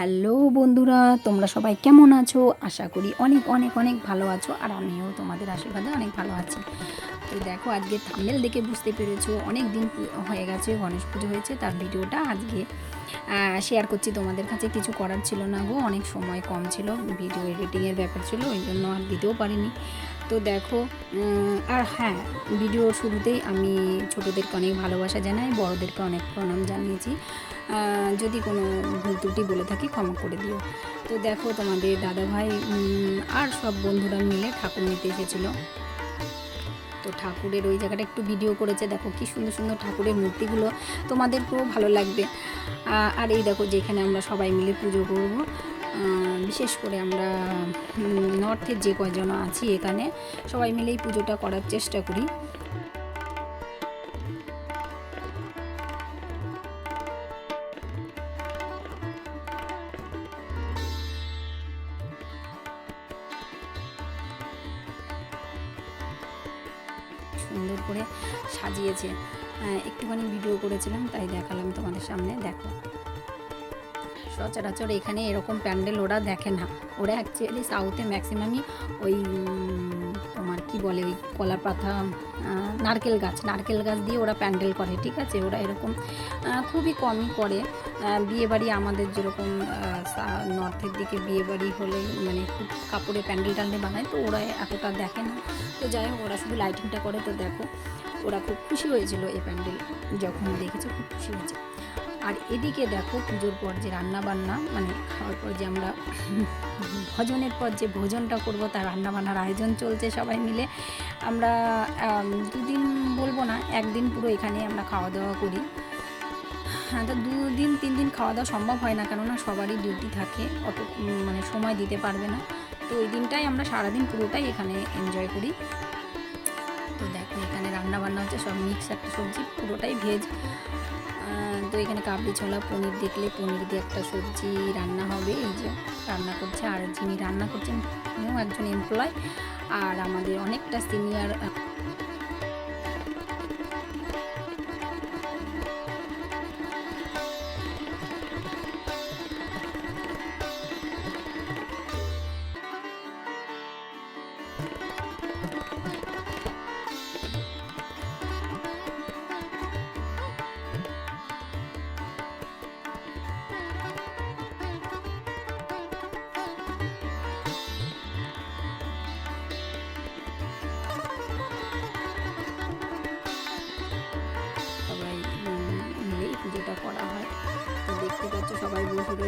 Hello বন্ধুরা, তোমরা সবাই কেমন আছো? আশা করি অনেক অনেক অনেক ভালো আছো, আর আমিও তোমাদের আশীর্বাদে অনেক ভালো আছি। তো দেখো, আজকে থাম্বেল দেখে বুঝতে পেরেছ অনেক দিন হয়ে গেছে, গণেশ পুজো হয়েছে, তার ভিডিওটা আজকে শেয়ার করছি তোমাদের কাছে, কিছু করার ছিল না গো, অনেক সময় কম ছিল ভিডিও এডিটিংয়ের ব্যাপার ছিল, ওই জন্য আর দিতেও পারিনি। তো দেখো আর হ্যাঁ ভিডিওর শুরুতেই আমি ছোটোদেরকে অনেক ভালোবাসা জানাই, বড়োদেরকে অনেক প্রণাম জানিয়েছি। যদি কোনো ভুল ত্রুটি বলে থাকি, ক্ষমা করে দিও। তো দেখো, তোমাদের দাদাভাই আর সব বন্ধুরা মিলে ঠাকুর নিতে এসেছিল। তো ঠাকুরের ওই জায়গাটা একটু ভিডিও করেছে। দেখো কি সুন্দর সুন্দর ঠাকুরের মূর্তিগুলো তোমাদেরকেও ভালো লাগবে। আর এই দেখো যেখানে আমরা সবাই মিলে পুজো করব। বিশেষ করে আমরা নর্থের যে কয়জন আছি এখানে, সবাই মিলেই পুজোটা করার চেষ্টা করি। সুন্দর করে সাজিয়েছে। একটুখানি ভিডিও করেছিলাম তাই দেখালাম তোমাদের সামনে। দেখো। সচরাচর এখানে এরকম প্যান্ডেল ওরা দেখে না। ওরা অ্যাকচুয়ালি সাউথে ম্যাক্সিমামই ওই, তোমার কি বলে, ওই কলা পাতা নারকেল গাছ। নারকেল গাছ দিয়ে ওরা প্যান্ডেল করে, ঠিক আছে? ওরা এরকম খুবই কমই করে। বিয়েবাড়ি আমাদের যেরকম নর্থের দিকে বিয়েবাড়ি হলে মানে খুব কাপড়ে প্যান্ডেল ট্যান্ডেল বানায়, তো ওরা এতটা দেখে না। তো যাই হোক, ওরা শুধু লাইটিংটা করে, তো দেখো, ওরা খুব খুশি হয়েছিল এই প্যান্ডেল। যখন দেখেছে, খুব খুশি হয়েছে। আর এদিকে দেখো পুজোর পর যে রান্না বান্না মানে খাওয়ার পর যে আমরা ভজনের পর যে ভোজনটা করব তার রান্না বান্নার আয়োজন চলছে সবাই মিলে। আমরা আম, দুদিন বলব না একদিন পুরো এখানে আমরা খাওয়া দাওয়া করি। হ্যাঁ তো দুদিন তিন দিন খাওয়া দাওয়া সম্ভব হয় না কেননা সবারই ডিউটি থাকে অত মানে সময় দিতে পারবে না। তো ওই দিনটাই আমরা সারাদিন পুরোটাই এখানে এনজয় করি। এখানে রান্না বান্না হচ্ছে সব মিক্স একটা সবজি, পুরোটাই ভেজ তো এখানে কাবলি ছোলা, পনির দেখলে পনির দিয়ে একটা সবজি রান্না হবে। এই যে রান্না করছে, আর যিনি রান্না করছেন একজন এমপ্লয় আর আমাদের অনেকটা সিনিয়র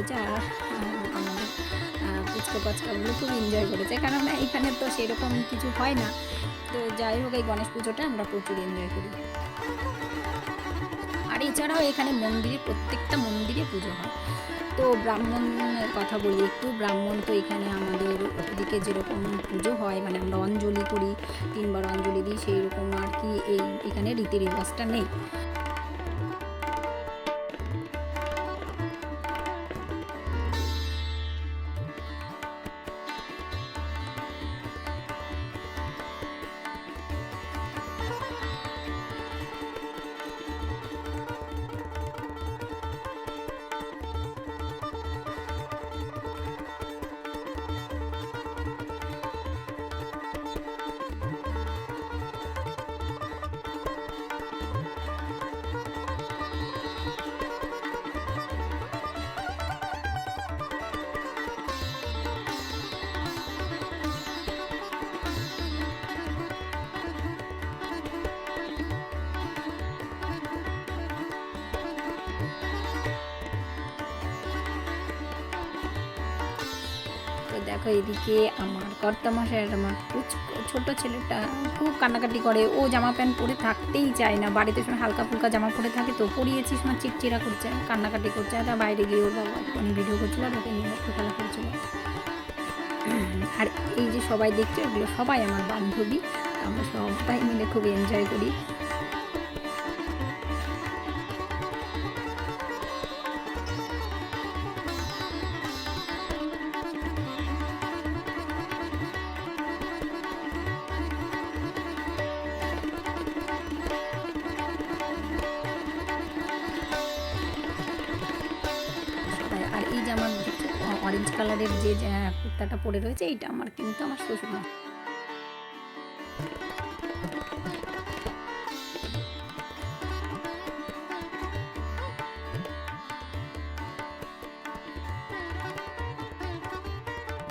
রয়েছে আর আমাদের পুচকা পাচকাগুলো খুব এনজয় করেছে। কেননা এখানে তো সেরকম কিছু হয় না। তো যাই হোক, এই গণেশ পুজোটা আমরা প্রচুর এনজয় করি। আর এছাড়াও এখানে মন্দিরে, প্রত্যেকটা মন্দিরে পুজো হয়। তো ব্রাহ্মণের কথা বলি একটু, ব্রাহ্মণ তো এখানে আমাদের ওদিকে যেরকম পুজো হয় মানে আমরা অঞ্জলি করি, তিনবার অঞ্জলি দিই সেই রকম আর কি এই, এখানে রীতি রেওয়াজটা নেই। দেখো এদিকে আমার কর্তামশাই আর আমার ছোট ছেলেটা খুব কান্নাকাটি করে। ও জামা প্যান্ট পরে থাকতেই চায় না। বাড়িতে সময় হালকা ফুলকা জামা পরে থাকে তো। পরিয়েছি সময় চিটচিরা করছে, কান্নাকাটি করছে। আর বাইরে গিয়ে ওর বাবা একটুখানি ভিডিও করছিল, আর ওকে নিয়ে একটু খেলা করছিল। আর এই যে সবাই দেখছে, এগুলো সবাই আমার বান্ধবী। আমরা সবাই মিলে খুব এনজয় করি। অরেঞ্জ কালারের যে কুর্তাটা পরে রয়েছে, এইটা আমার কিন্তু আমার শ্বশুর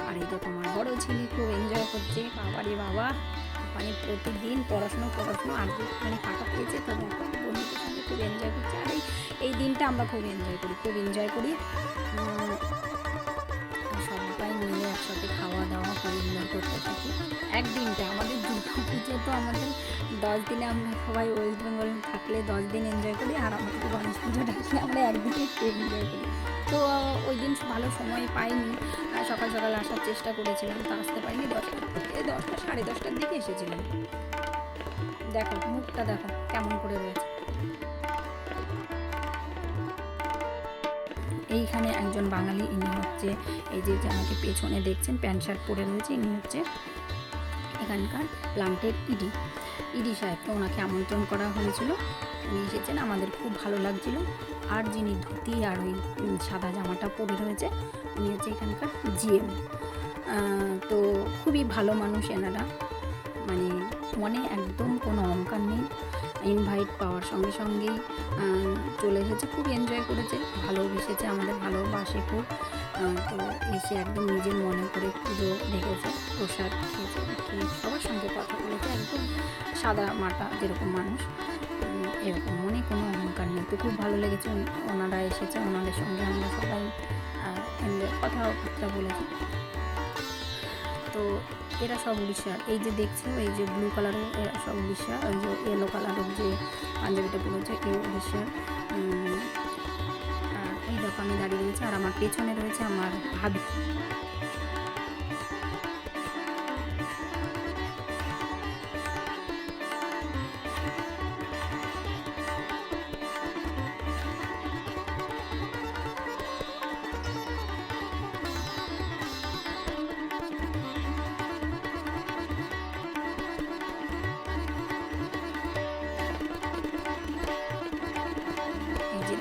আর এই দেখো, আমার বড় ছেলে খুব এনজয় করছে। বাবারে বাবা মানে প্রতিদিন পড়াশুনো পড়াশুনো, আর মানে ফাঁকা পেয়েছে তো বন্ধুদের সঙ্গে খুব এনজয় করছে। আর এই দিনটা আমরা খুব এনজয় করি, খুব এনজয় করি। এনজয় করতে থাকি। একদিনটা আমাদের দুর্গা পুজো তো আমাদের দশ দিনে আমরা সবাই ওয়েস্ট বেঙ্গল থাকলে দশ দিন এনজয় করি, আর আমাদের গণেশ পুজোটা আসলে আমরা একদিনে এনজয় করি। তো ওই দিন ভালো সময় পাইনি, আর সকাল সকাল আসার চেষ্টা করেছিলাম, তো আসতে পারিনি। দশটার থেকে দশটা, সাড়ে দশটার দিকে এসেছিলাম। দেখো, মুখটা দেখো, কেমন করে রয়েছে। এইখানে একজন বাঙালি, ইনি হচ্ছে এই যে আমাকে পেছনে দেখছেন, প্যান্ট শার্ট পরে রয়েছে, ইনি হচ্ছে এখানকার প্লান্টের ইডি ইডি সাহেবকে ওনাকে আমন্ত্রণ করা হয়েছিল। উনি এসেছেন, আমাদের খুব ভালো লাগছিল। আর যিনি ধুতি আর ওই সাদা জামাটা পরে রয়েছে, উনি হচ্ছে এখানকার জিএম। তো খুবই ভালো মানুষ এনারা মানে মনে একদম কোনো অহংকার নেই। ইনভাইট পাওয়ার সঙ্গে সঙ্গেই চলে এসেছে, খুব এনজয় করেছে ভালোবেসেছে আমাদের ভালোবাসে খুব। তো এসে একদম নিজের মনে করে পুজো দেখেছে, প্রসাদ খেয়েছে, খেয়ে সবার সঙ্গে কথা বলেছে, একদম সাদা মাটা যেরকম মানুষ এরকম, মনে কোনো অহংকার নেই। তো খুব ভালো লেগেছে ওনারা এসেছে, ওনাদের সঙ্গে আমরা সবাই কথাবার্তা বলেছি। তো এরা সব উড়িষ্যার। এই যে দেখছ এই যে ব্লু কালারের এরা সব উড়িষ্যার, ওই যে ইয়েলো কালারের যে পাঞ্জাবিটা পড়েছে এই উড়িষ্যার আর এই দোকানে দাঁড়িয়ে রয়েছে, আর আমার পেছনে রয়েছে আমার ভাবি।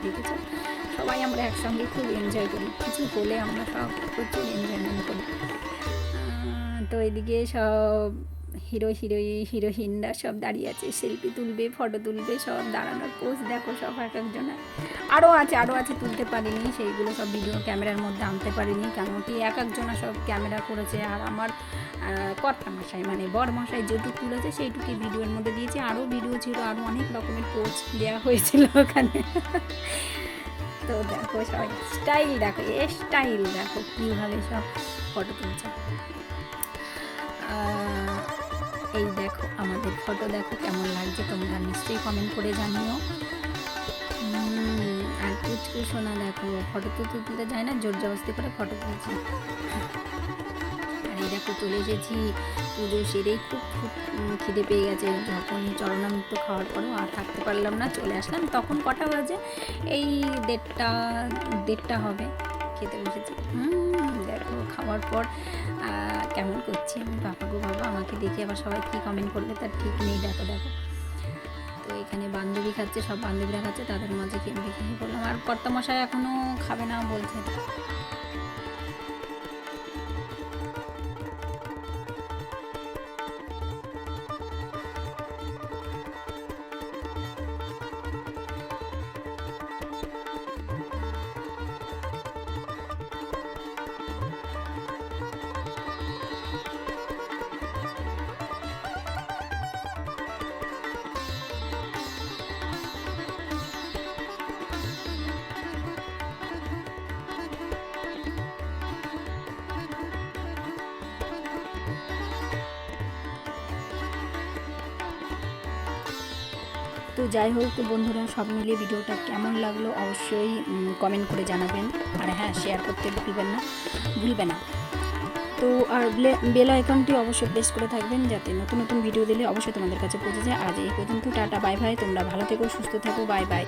দেখেছ? সবাই আমরা একসঙ্গে খুব এনজয় করি। কিছু হলে আমরা সব প্রচুর এনজয়মেন্ট করি। তো এদিকে সব হিরো হিরোইন হিরোইনরা সব দাঁড়িয়ে আছে, সেলফি তুলবে ফটো তুলবে, সব দাঁড়ানোর পোজ দেখো সব এক একজনের আরও আছে আরও আছে, তুলতে পারিনি, সেইগুলো সব ভিডিও ক্যামেরার মধ্যে আনতে পারিনি কেন কি এক একজনা সব ক্যামেরা করেছে। আর আমার কর্তা মশাই মানে বর মশাই যেটুকু তুলেছে, সেইটুকুই ভিডিওর মধ্যে দিয়েছে। আরও ভিডিও ছিল আরও অনেক রকমের পোজ দেওয়া হয়েছিল ওখানে। তো দেখো সবাই স্টাইল দেখো এ স্টাইল দেখো কীভাবে সব ফটো তুলছে। ফটো দেখো কেমন লাগছে, তোমরা নিশ্চয়ই কমেন্ট করে জানিও। আর কুচকু সোনা দেখো ফটো তো তুলতে যায় না, জোর জবস্তি করে ফটো তুলছে। আর এই দেখো চলে এসেছি, পুজো সেরেই খুব খুব খিদে পেয়ে গেছে। যখন চরণামৃত খাওয়ার পরেও আর থাকতে পারলাম না, চলে আসলাম। তখন কটা বাজে? এই দেড়টা দেড়টা হবে। খেতে বসেছি। দেখো খাওয়ার পর কেমন করছি আমি বাবা গো বাবা আমাকে দেখে আবার সবাই কী কমেন্ট করবে তার ঠিক নেই, দেখো দেখো। তো এখানে বান্ধবী খাচ্ছে, সব বান্ধবীরা খাচ্ছে, তাদের মাঝে দেখে বললাম, আর কর্তামশাই এখনও খাবে না, বলছে। তো যাই হোক, বন্ধুরা সব মিলিয়ে ভিডিওটা কেমন লাগল অবশ্যই কমেন্ট করে জানাবেন। আর হ্যাঁ শেয়ার করতে ভুলবেন না, ভুলবে না। তো আর বেল আইকনটি অবশ্যই প্রেস করে থাকবেন যাতে নতুন নতুন ভিডিও দিলে অবশ্যই তোমাদের কাছে পৌঁছে যায়। আজ এই পর্যন্ত, টাটা বাই বাই তোমরা ভালো থেকো, সুস্থ থাকো বাই বাই